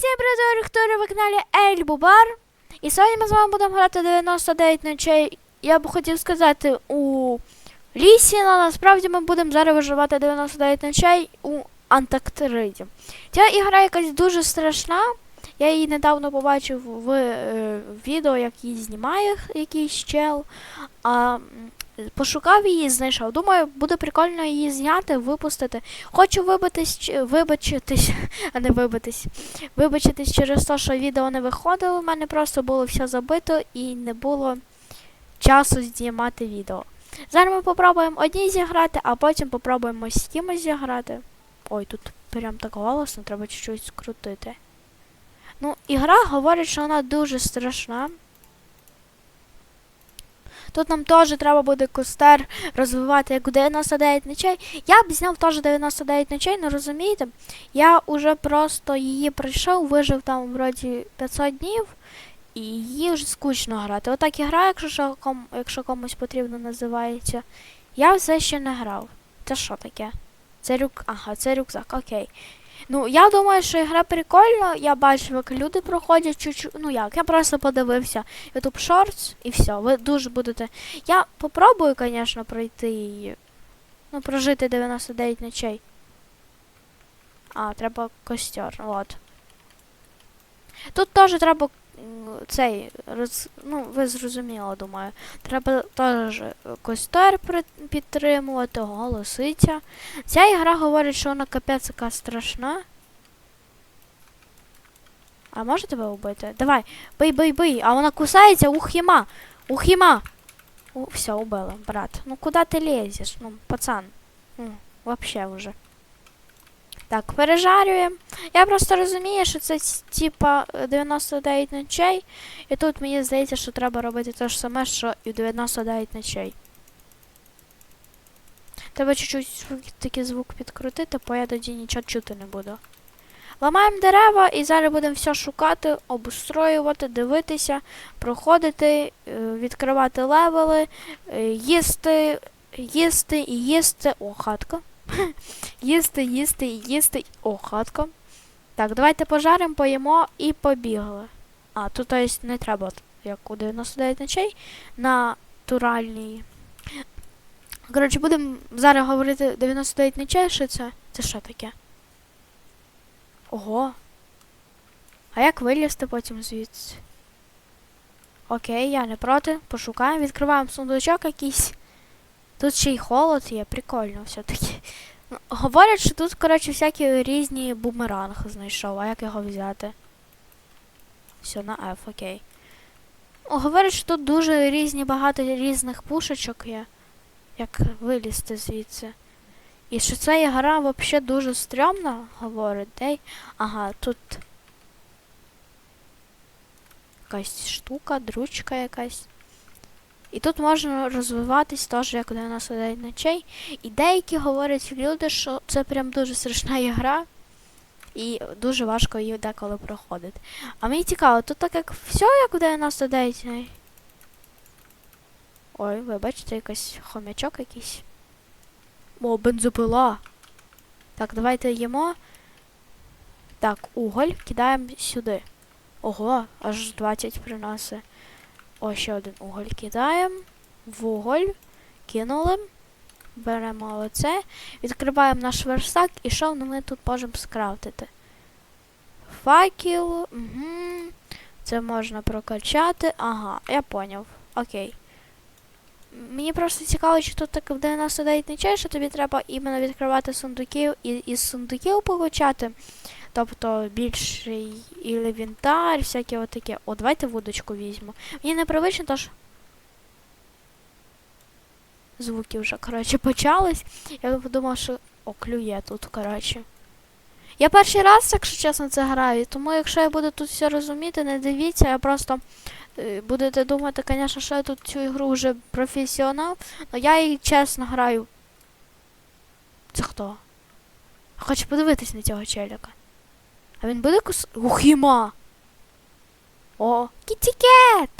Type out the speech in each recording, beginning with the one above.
Всім привіт, Вікторія, ви каналі Ель Бубар. І сьогодні ми з вами будемо грати 99 ночей. Я б хотів сказати у лісі, але насправді ми будемо зараз виживати 99 ночей у Антарктиді. Ця ігра якась дуже страшна. Я її недавно побачив в е, відео, як її знімає якийсь чел. А пошукав її, знайшов. Думаю, буде прикольно її зняти, випустити. Хочу вибитись, вибачитись, а не вибитись. Вибачитись через те, що відео не виходило. У мене просто було все забито і не було часу знімати відео. Зараз ми попробуємо одні зіграти, а потім попробуємо з кимось зіграти. Ой, тут прям так голосно, треба чуть-чуть скрутити. Ну, ігра говорить, що вона дуже страшна. Тут нам теж треба буде костер розвивати як у 99 ночей. Я б зняв теж 99 ночей, ну розумієте? Я уже просто її пройшов, вижив там вроді 500 днів, і її вже скучно грати. Отак і гра, якщо, ком, якщо комусь потрібно називається. Я все ще не грав. Це що таке? Це рюк. Ага, це рюкзак, окей. Ну, я думаю, що ігра прикольна. Я бачив, як люди проходять чуть-чуть. Ну як, я просто подивився YouTube Shorts і все. Ви дуже будете. Я попробую, звісно, пройти її. Ну, прожити 99 ночей. А, треба костер, от. Тут теж треба цей роз... ну, ви зрозуміли, думаю. Треба теж костер підтримувати, голосиця. Ця ігра говорить, що вона капець яка страшна. А може тебе вбити? Давай, бий, бий, бий. А вона кусається, ухіма. Ухіма. Все, убила, брат. Ну куда ти лезеш? Ну, пацан. Ну, вообще уже. Так, пережарюємо. Я просто розумію, що це типа е, 99 ночей. І тут мені здається, що треба робити те ж саме, що і в 99 ночей. Треба чуть-чуть такий звук підкрутити, бо я тоді нічого чути не буду. Ламаємо дерева і зараз будемо все шукати, обустроювати, дивитися, проходити, е, відкривати левели, е, їсти, їсти і їсти. О, хатка. їсти, їсти їсти. О, хатка. Так, давайте пожаримо, поїмо і побігли. А, тут то есть, не треба, як у 99 ночей, натуральній. Коротше, будемо зараз говорити 99 ночей, що це? Це що таке? Ого. А як вилізти потім звідси? Окей, я не проти. Пошукаємо, відкриваємо сундучок якийсь. Тут ще й холод є, прикольно все-таки. Говорять, що тут, коротше, всякі різні бумеранги знайшов, а як його взяти? Все, на F, окей. Говорять, що тут дуже різні, багато різних пушечок є. Як вилізти звідси. І що ця гра взагалі дуже стрьомна, говорить, ей. Ага, тут якась штука, дручка якась. І тут можна розвиватись теж як 99 ночей. І деякі говорять люди, що це прям дуже страшна ігра. І дуже важко її деколи проходити. А мені цікаво, тут так як все як у 99 ночей. Ой, вибачте, якийсь хомячок якийсь. О, бензопила. Так, давайте їмо. Так, уголь кидаємо сюди. Ого, аж 20 приносить. О, ще один уголь кидаємо. Вуголь. Кинули. Беремо оце. Відкриваємо наш верстак і що ми тут можемо скрафтити? Факел. Угу. Це можна прокачати. Ага, я поняв. Окей. Мені просто цікаво, чи тут так в 99 нічей, що тобі треба іменно відкривати сундуків і із сундуків получати. Тобто більший інвентар, всяке отаке. О, давайте вудочку візьму. Мені непривично, тож. Звуки вже, коротше, почались. Я подумав, що. О, клює тут, коротше. Я перший раз, якщо чесно, це граю, тому якщо я буду тут все розуміти, не дивіться, я просто е, будете думати, звісно, що я тут цю ігру вже професіонал, але я її чесно граю. Це хто? Хочу подивитись на цього челіка. А він буде кус... Ухіма! О, кітікет!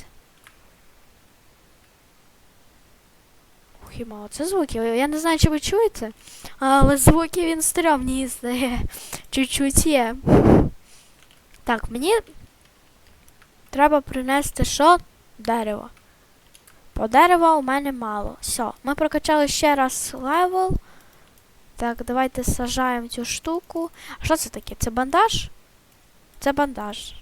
Ухіма, це звуки. Я не знаю, чи ви чуєте, але звуки він стрьомні здає. Чуть-чуть є. Так, мені треба принести що? Дерево. По дерева у мене мало. Все, ми прокачали ще раз левел. Так, давайте сажаємо цю штуку. А що це таке? Це бандаж? Це бандаж.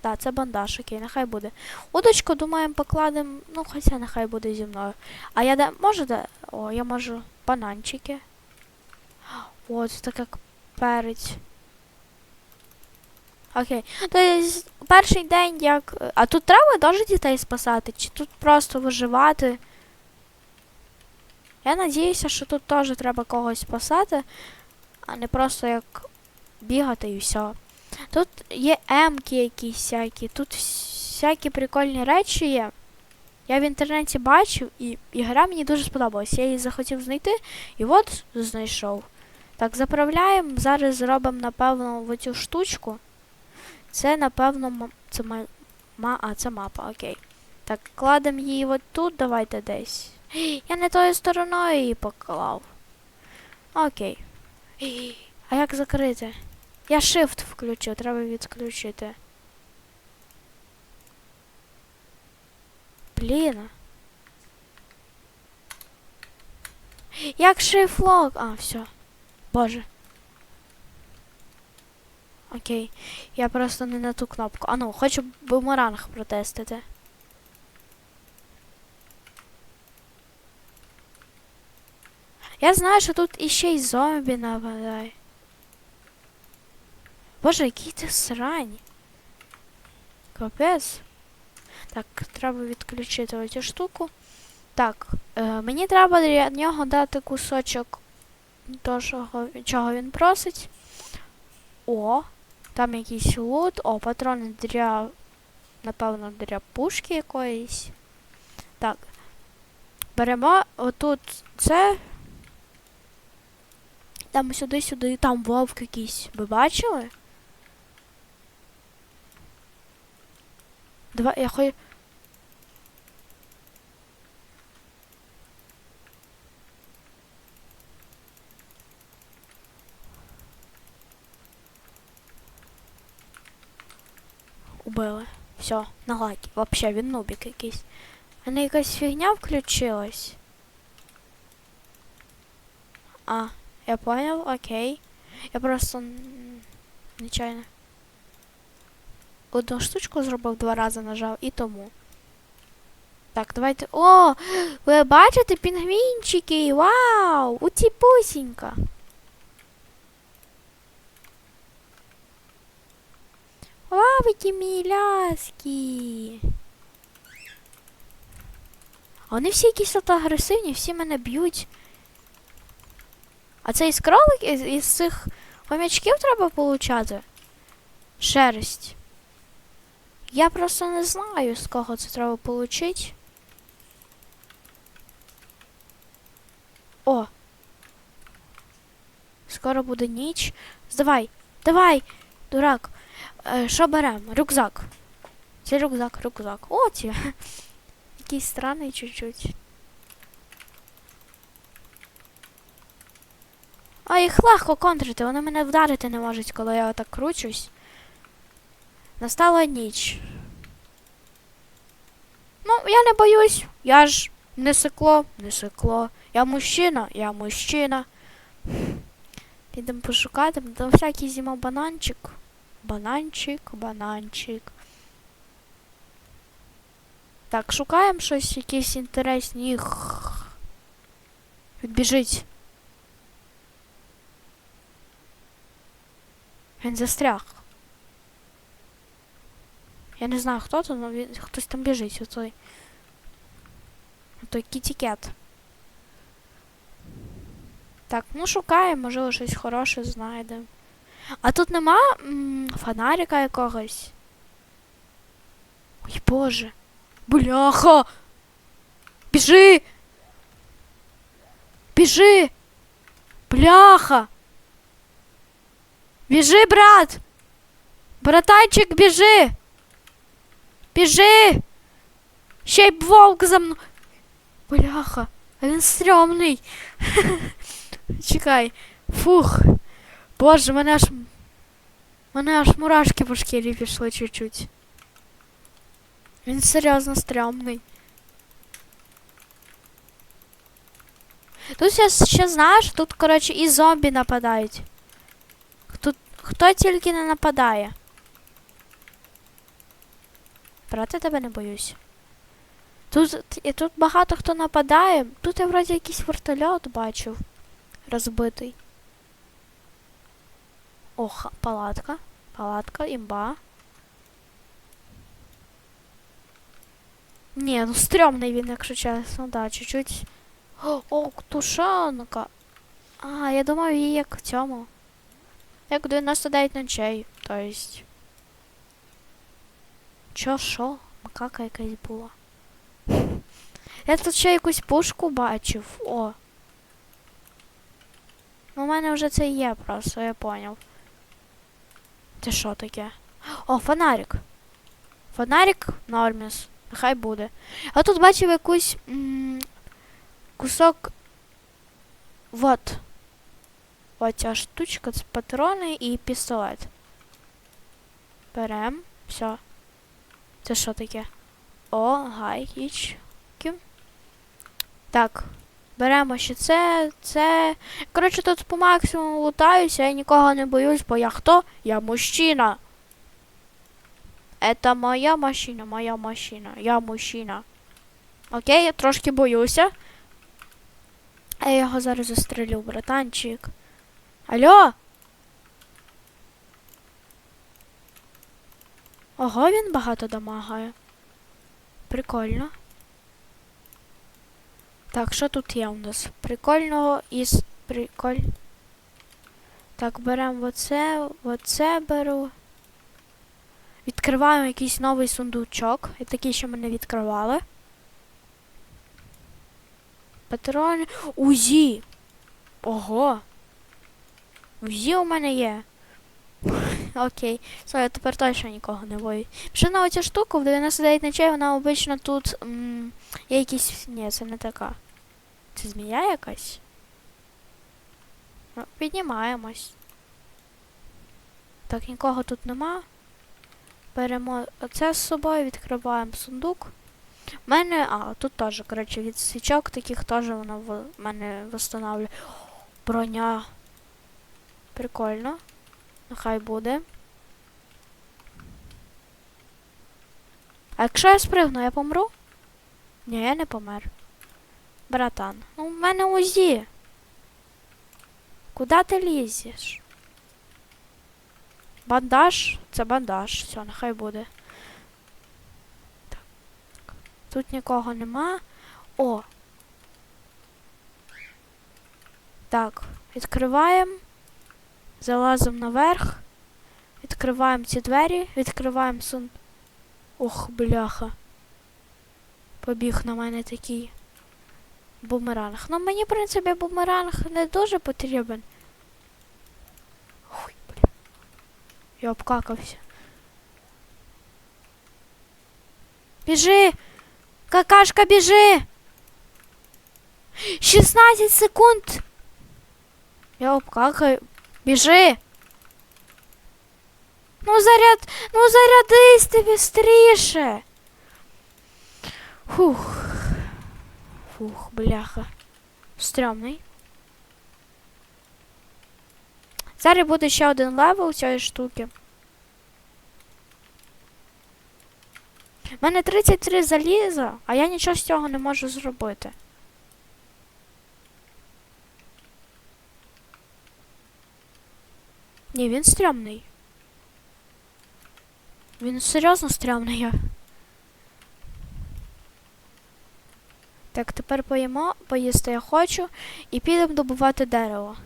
Так, це бандаж, окей, нехай буде. Удочку, думаємо, покладемо. Ну, хоча нехай буде зі мною. А я де. Можу де. О, я можу бананчики. О, це так як перець. Окей. Тобто, перший день як. А тут треба теж дітей спасати? Чи тут просто виживати? Я надіюся, що тут теж треба когось спасати, а не просто як бігати і все. Тут є емки якісь всякі, тут всякі прикольні речі є. Я в інтернеті бачив, і, і гра мені дуже сподобалась. Я її захотів знайти, і от знайшов. Так, заправляємо. Зараз зробимо, напевно, в цю штучку. Це, напевно, це ма, а, це мапа, окей. Так, кладемо її от тут, давайте десь. Я не тою стороною її поклав. Окей. А як закрити? Я shift включив, треба відключити. Блін. Як shift lock? А, все. Боже. Окей. Я просто не на ту кнопку. А ну, хочу бумеранг протестити. Я знаю, що тут іще й зомбі нападає. Боже, який ти срань. Капець. Так, треба відключити оцю штуку. Так, е, мені треба для нього дати кусочок того, чого він просить. О, там якийсь лут. О, патрони для, напевно, для пушки якоїсь. Так. Беремо отут це. Там сюди-сюди, там вовк якийсь. Ви бачили? Давай, я хочу. Убили. Все, на лакі. Вообще, він нубік якийсь. У мене якась фігня включилась. А, я понял, окей. Я просто нечайно. Одну штучку зробив два рази нажав і тому. Так, давайте. О! Ви бачите пінгвінчики? Вау! Утіпусінька. Вау, які міляски. Вони всі якісь агресивні, всі мене б'ють. А цей скролик із, із цих хомячків треба получати? Шерсть. Я просто не знаю, з кого це треба получити. О! Скоро буде ніч. Здавай, давай, дурак. Е, що беремо? Рюкзак. Це рюкзак, рюкзак. О, ті. Якийсь странний чуть-чуть. А їх легко контрити, вони мене вдарити не можуть, коли я отак кручусь. Настала ніч. Ну, я не боюсь. Я ж не сикло, не сикло. Я мужчина, я мужчина. Підемо пошукати, там всякий зіма бананчик. Бананчик, бананчик. Так, шукаємо щось, якісь інтересні. Їх. Він застряг. Я не знаю, хто то, але він, хтось там біжить, отой. Отой кітікет. Так, ну шукаємо, можливо, щось хороше знайдемо. А тут нема м, фонарика якогось. Ой, боже. Бляха! Біжи! Біжи! Бляха! Біжи, брат! Братанчик, біжи! Біжи! Ще й вовк за мною. Бляха, а він стрьомний. Чекай. Фух. Боже, мене аж. Мене аж мурашки по шкірі пішли чуть-чуть. Він серйозно стрьомний. Тут ще, ще знаєш, тут, коротше, і зомбі нападають. Хто тільки не нападає. Брати тебе не боюсь. Тут, і тут багато хто нападає. Тут я вроді якийсь вертольот бачив. Розбитий. Ох, палатка. Палатка, імба. Ні, ну стрьомний він, якщо чесно, да, чуть-чуть. О, тушанка. А, я думав її як в цьому. Як 99 ночей, то есть. Чо, шо? Макака якась була. Я тут ще якусь пушку бачив. О. Ну, у мене вже це є просто, я поняв. Це що таке? О, фонарик. Фонарик норміс. Нехай буде. А тут бачив якусь м, кусок. Вот. Ось штучка, це патрони і пістолет. Берем. Все. Це що таке? О, гайкічки. Так. Беремо ще це, це. Коротше, тут по максимуму лутаюся, я нікого не боюсь, бо я хто? Я мужчина. Это моя машина, моя машина. Я мужчина. Окей, я трошки боюся. Я його зараз застрелю, братанчик. Алло? Ого, він багато дамагає. Прикольно. Так, що тут є у нас? Прикольного із приколь. Так, беремо оце, оце беру. Відкриваємо якийсь новий сундучок. І такий, що ми не відкривали. Патрони. УЗІ! Ого! УЗІ у мене є. Окей. Все, я тепер точно нікого не бою. Ще на оцю штуку в 99 ночей вона обично тут м, є якісь. Ні, це не така. Це змія якась? Ну, піднімаємось. Так, нікого тут нема. Беремо оце з собою, відкриваємо сундук. У мене. А, тут теж, коротше, від свічок таких теж воно в мене встановлює. Броня. Прикольно. Нехай буде. А якщо я спригну, я помру? Ні, я не помер. Братан. Ну, в мене УЗІ. Куди ти лізеш? Бандаж? Це бандаж. Все, нехай буде. Так. Тут нікого нема. О! Так, відкриваємо. Залазимо наверх. Відкриваємо ці двері, відкриваємо сун. Ох, бляха. Побіг на мене такий бумеранг. Ну мені, в принципі, бумеранг не дуже потрібен. Ой, бля. Я обкакався. Біжи! Какашка, біжи! 16 секунд! Я обкакаю. Біжи! Ну заряд, ну зарядись ти бістріше. Фух. Фух, бляха. Стрьомний. Зараз буде ще один левел цієї штуки. У мене 33 заліза, а я нічого з цього не можу зробити. Ні, він стрьомний. Він серйозно стрьомний. Так, тепер поїмо, поїсти я хочу і підемо добувати дерево.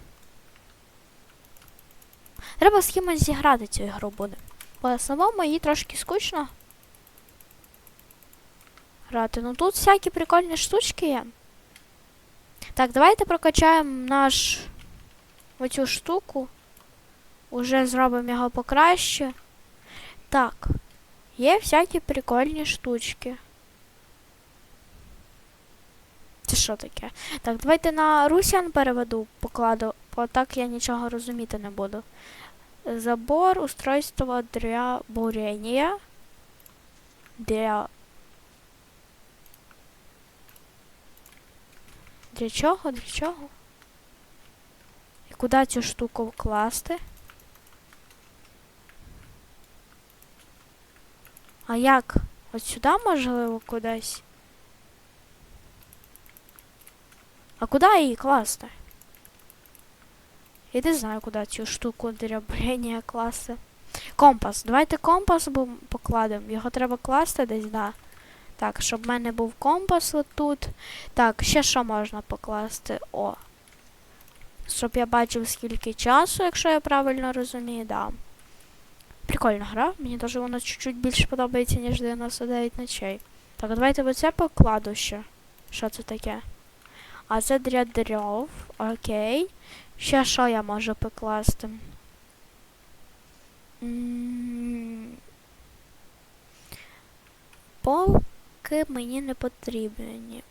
Треба з кимось зіграти цю ігру буде. Бо самому їй трошки скучно грати. Ну тут всякі прикольні штучки є. Так, давайте прокачаємо наш оцю штуку. Уже зробимо його покраще. Так, є всякі прикольні штучки. Це що таке? Так, давайте на русян переведу, покладу, бо так я нічого розуміти не буду. Забор, устройство для бурения. Для... Для чого? Для чого? І куди цю штуку вкласти? А як? От сюди можливо кудись? А куди її класти? Я не знаю, куди цю штуку для класти. Компас. Давайте компас покладемо. Його треба класти десь, да. Так, щоб в мене був компас отут. Так, ще що можна покласти? О. Щоб я бачив скільки часу, якщо я правильно розумію, да. Прикольна гра, мені дуже вона чуть-чуть більше подобається, ніж 99 ночей. Так, давайте оце покладу ще. Що це таке? А це для дров. Окей. Ще що я можу покласти? Полки мені не потрібні.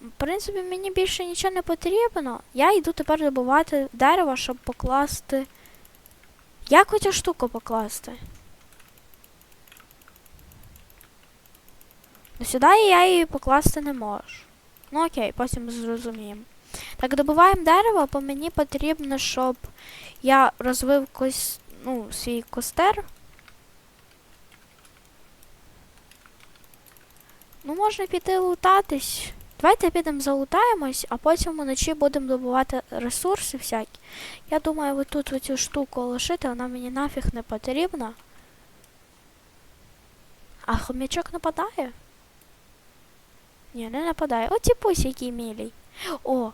В принципі, мені більше нічого не потрібно. Я йду тепер добувати дерево, щоб покласти. Як оцю штуку покласти? Ну, сюди я її покласти не можу. Ну окей, потім зрозуміємо. Так, добуваємо дерево, бо мені потрібно, щоб я розвив кось, ну, свій костер. Ну, можна піти лутатись. Давайте підемо залутаємось, а потім вночі будемо добувати ресурси всякі. Я думаю, ви тут оцю штуку лишити, вона мені нафіг не потрібна. А хомячок нападає? Ні, не нападає. О, пусь, який мілій. О!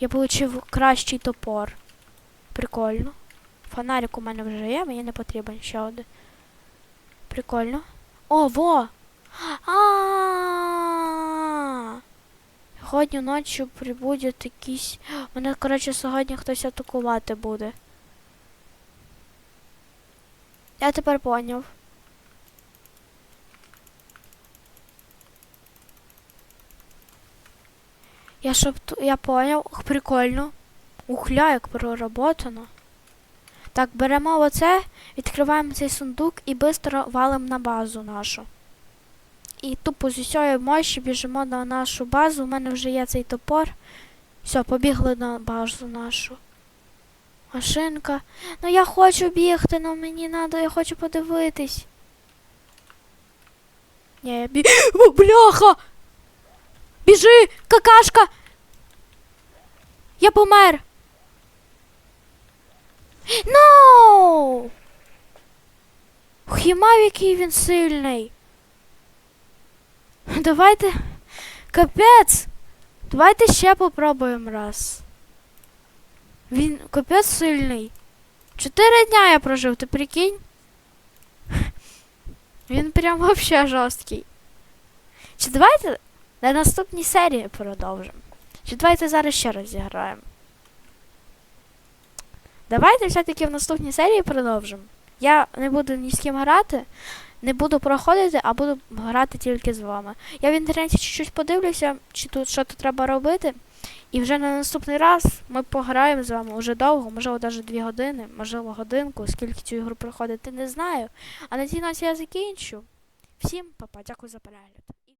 Я получив кращий топор. Прикольно. Фонарик у мене вже є, мені не потрібен ще один. Прикольно. О, во! А! Сьогодні ночі прибудуть якісь. Мене, коротше, сьогодні хтось атакувати буде. Я тепер поняв. Я щоб ту- я поняв, Ух, прикольно. Ухля, як проработано. Так, беремо оце, відкриваємо цей сундук і швидко валимо на базу нашу. І тупо з усієї мощі біжимо на нашу базу. У мене вже є цей топор. Все, побігли на базу нашу. Машинка. Ну я хочу бігти, але мені треба, я хочу подивитись. Ні, я бі... О, бляха! Біжи, какашка! Я помер. No! Хімав, який він сильний. Давайте. Капець. Давайте ще попробуємо раз. Він капець сильний. Чотири дня я прожив, ти прикинь? Він прям вообще жорсткий. Чи давайте на наступній серії продовжимо? Чи давайте зараз ще раз зіграємо? Давайте все-таки в наступній серії продовжимо. Я не буду ні з ким грати, не буду проходити, а буду грати тільки з вами. Я в інтернеті чуть-чуть подивлюся, чи тут що тут треба робити. І вже на наступний раз ми пограємо з вами уже довго, можливо, навіть дві години, можливо, годинку, скільки цю ігру проходити, не знаю. А на цій ноті я закінчу. Всім па-па, дякую за перегляд.